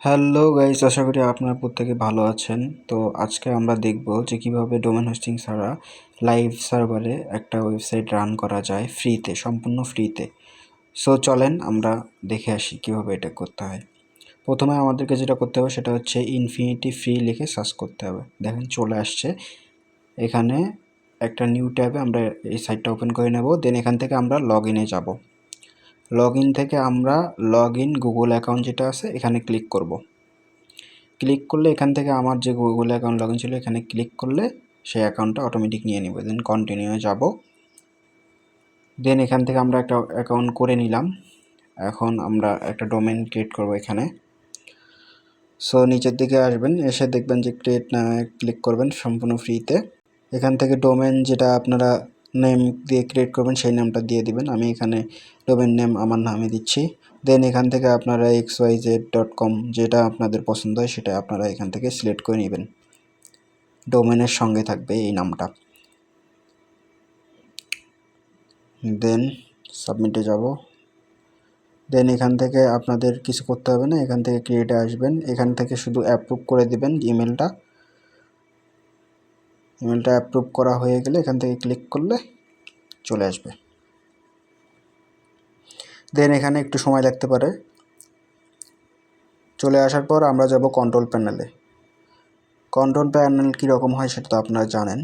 Hello guys আশা করি আপনারা প্রত্যেকে ভালো আছেন। তো আজকে আমরা দেখব যে কীভাবে ডোমেন হোস্টিং ছাড়া লাইভ সার্ভারে একটা ওয়েবসাইট রান করা যায় ফ্রিতে সম্পূর্ণ ফ্রিতে সো চলেন আমরা দেখে আসি কীভাবে এটা করতে হয়। প্রথমে আমাদেরকে যেটা করতে হবে সেটা হচ্ছে ইনফিনিটি ফ্রি লিখে সার্চ করতে হবে। দেখেন চলে আসছে। এখানে একটা নিউ ট্যাবে আমরা এই সাইটটা ওপেন করে নেব দেন এখান থেকে আমরা লগ ইনে যাব। লগ ইন থেকে আমরা লগ ইন গুগল অ্যাকাউন্ট যেটা আছে, এখানে ক্লিক করব। ক্লিক করলে এখান থেকে আমার যে গুগল অ্যাকাউন্ট লগ ইন ছিল, এখানে ক্লিক করলে সেই অ্যাকাউন্টটা অটোমেটিক নিয়ে নেবে। দেন কন্টিনিউ যাব। দেন এখান থেকে আমরা একটা অ্যাকাউন্ট করে নিলাম। এখন আমরা একটা ডোমেন ক্রিয়েট করব এখানে। সো নিচের দিকে আসবেন, এসে দেখবেন যে ক্রিয়েট ক্লিক করবেন সম্পূর্ণ ফ্রিতে এখান থেকে ডোমেন যেটা আপনারা নেম দিয়ে ক্রিয়েট করবেন, সেই নামটা দিয়ে দিবেন। আমি এখানে ডোমেন নেম আমার নামে দিচ্ছি। দেন এখান থেকে আপনারা X Y Z dot com যেটা আপনাদের পছন্দ হয়, সেটা আপনারা এখান থেকে সিলেক্ট করে নেবেন। ডোমেনের সঙ্গে থাকবে এই নামটা। দেন সাবমিটে যাব। দেন এখান থেকে আপনাদের কিছু করতে হবে না, এখান থেকে ক্রিয়েটে আসবেন। এখান থেকে শুধু অ্যাপ্রুভ করে দিবেন ইমেলটা ইমেলটা অ্যাপ্রুভ করা হয়ে গেলে এখান থেকে ক্লিক করলে চলে আসবে। দেন এখানে একটু সময় লাগতে পারে। চলে আসার পর আমরা যাব কন্ট্রোল প্যানেলে কন্ট্রোল প্যানেল কীরকম হয় সেটা তো আপনারা জানেন।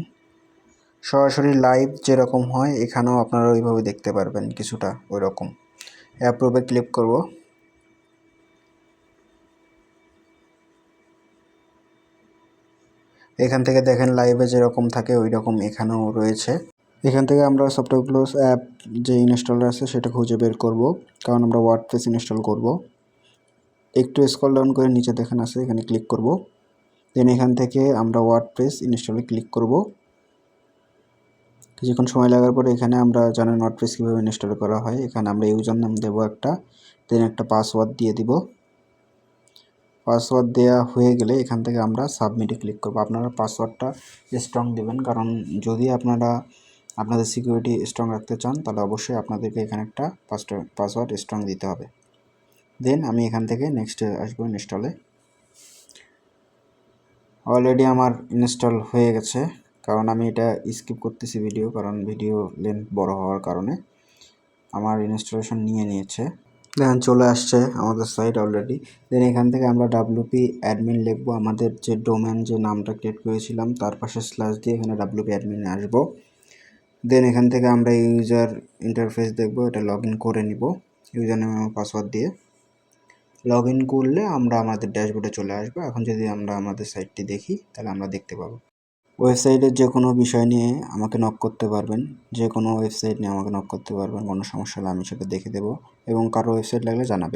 সরাসরি লাইভ যেরকম হয়, এখানেও আপনারা ওইভাবে দেখতে পারবেন কিছুটা ওই রকম অ্যাপ্রুভে ক্লিক করব। এখান থেকে দেখেন লাইভে যেরকম থাকে ওই রকম এখানেও রয়েছে। এখান থেকে আমরা সফটওয়্যার ক্লোজ অ্যাপ যে ইনস্টলার আছে, সেটা খুঁজে বের করব। কারণ আমরা ওয়ার্ডপ্রেস ইনস্টল করব। একটু স্কল ডাউন করে নিচে দেখেন আছে, এখানে ক্লিক করব। দেন এখান থেকে আমরা ওয়ার্ডপ্রেস ইনস্টলে ক্লিক করব। কিছুক্ষণ সময় লাগার পরে এখানে আমরা জানেন ওয়ার্ডপ্রেস কীভাবে ইনস্টল করা হয়। এখানে আমরা ইউজার নাম দেবো একটা দেন একটা পাসওয়ার্ড দিয়ে দিব। পাসওয়ার্ড দেওয়া হয়ে গেলে এখান থেকে আমরা সাবমিটে ক্লিক করব। আপনারা পাসওয়ার্ডটা স্ট্রং দেবেন, কারণ যদি আপনারা আপনাদের সিকিউরিটি স্ট্রং রাখতে চান, তাহলে অবশ্যই আপনাদেরকে এখানে একটা পাসওয়ার্ড স্ট্রং দিতে হবে। দেন আমি এখান থেকে নেক্সট আসব ইনস্টলে অলরেডি আমার ইনস্টল হয়ে গেছে, কারণ আমি এটা স্কিপ করতেছি ভিডিও কারণ ভিডিও লেন্থ বড় হওয়ার কারণে। আমার ইনস্টলেশন নিয়ে নিয়েছে। দেখেন চলে আসছে আমাদের সাইট অলরেডি দেন এখান থেকে আমরা ডাব্লুপি অ্যাডমিন লিখব। আমাদের যে ডোমেন যে নামটা ক্রিয়েট করেছিলাম, তার পাশে স্ল্যাশ দিয়ে এখানে ডাব্লুপি অ্যাডমিন আসব। দেন এখান থেকে আমরা ইউজার ইন্টারফেস দেখব, এটা লগ করে নিব ইউজার নেম এবং পাসওয়ার্ড দিয়ে। লগ করলে আমরা আমাদের ড্যাশবোর্ডে চলে আসব। এখন যদি আমরা আমাদের সাইটটি দেখি, তাহলে আমরা দেখতে পাবো। ওয়েবসাইটের যে কোনো বিষয় নিয়ে আমাকে নক করতে পারবেন। যে কোনো ওয়েবসাইট নিয়ে আমাকে নক করতে পারবেন, কোনো সমস্যা হলে আমি সেটা দেখে দেবো এবং কারও ওয়েবসাইট লাগলে জানাবেন।